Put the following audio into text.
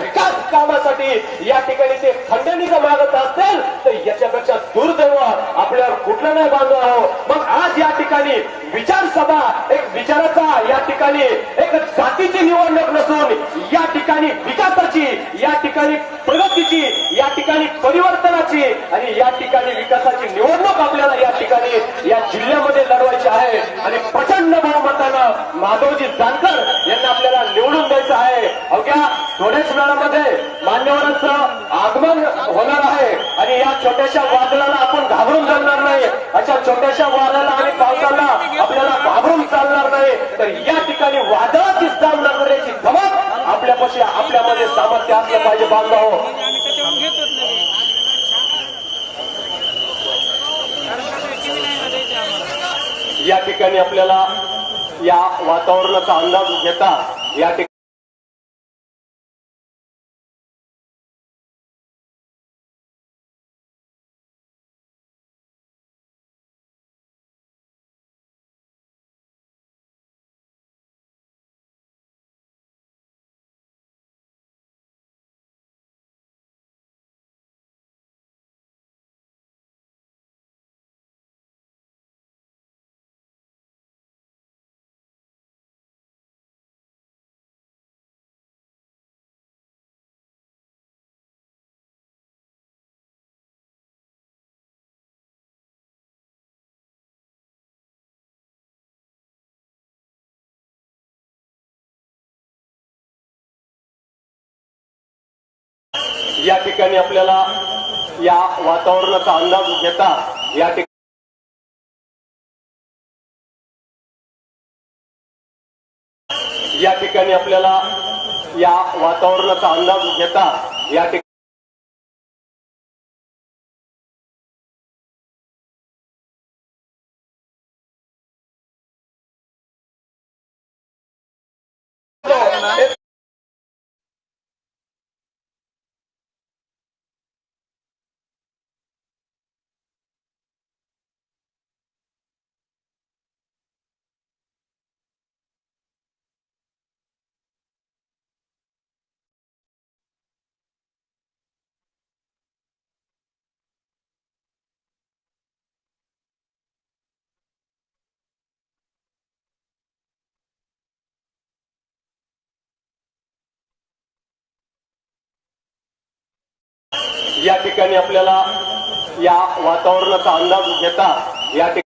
विकास कामासाठी या ठिकाणी ते खंडणीचं मागत असतील तर याच्यापेक्षा दुर्दैव आपल्यावर कुठलं नाही बांधव आहो. मग आज या ठिकाणी विचारसभा एक विचाराचा या ठिकाणी एक जातीची निवडणूक नसून या ठिकाणी विकासाची या ठिकाणी प्रगतीची या ठिकाणी परिवर्तनाची आणि या ठिकाणी विकासाची निवडणूक आपल्याला या ठिकाणी या जिल्ह्यामध्ये लढवायची आहे. आणि प्रचंड बहुमत बहुमतानं माधवजी जानकर यांना आपल्याला निवडून द्यायचं आहे. अवघ्या थोड्याच वेळामध्ये मान्यवरांचं आगमन होणार आहे. आणि या छोट्याशा वादळाला आपण घाबरून जाणार नाही. अशा छोट्याशा वादळाला आणि पावसाला आपल्याला घाबरून चालणार नाही. तर या ठिकाणी वादळाची सामना करण्याची धमक आपल्यापाशी आपल्यामध्ये सामर्थ्य असलं पाहिजे बांधव. या ठिकाणी आपल्याला या वातावरणाचा अंदाज घेता या ठिकाणी या ठिकाणी आपल्याला या वातावरणाचा अंदाज घेता या ठिकाणी या ठिकाणी आपल्याला या वातावरणाचा अंदाज घेता या ठिकाणी या ठिकाणी आपल्याला या वातावरणाचा अंदाज घेता या ठिकाणी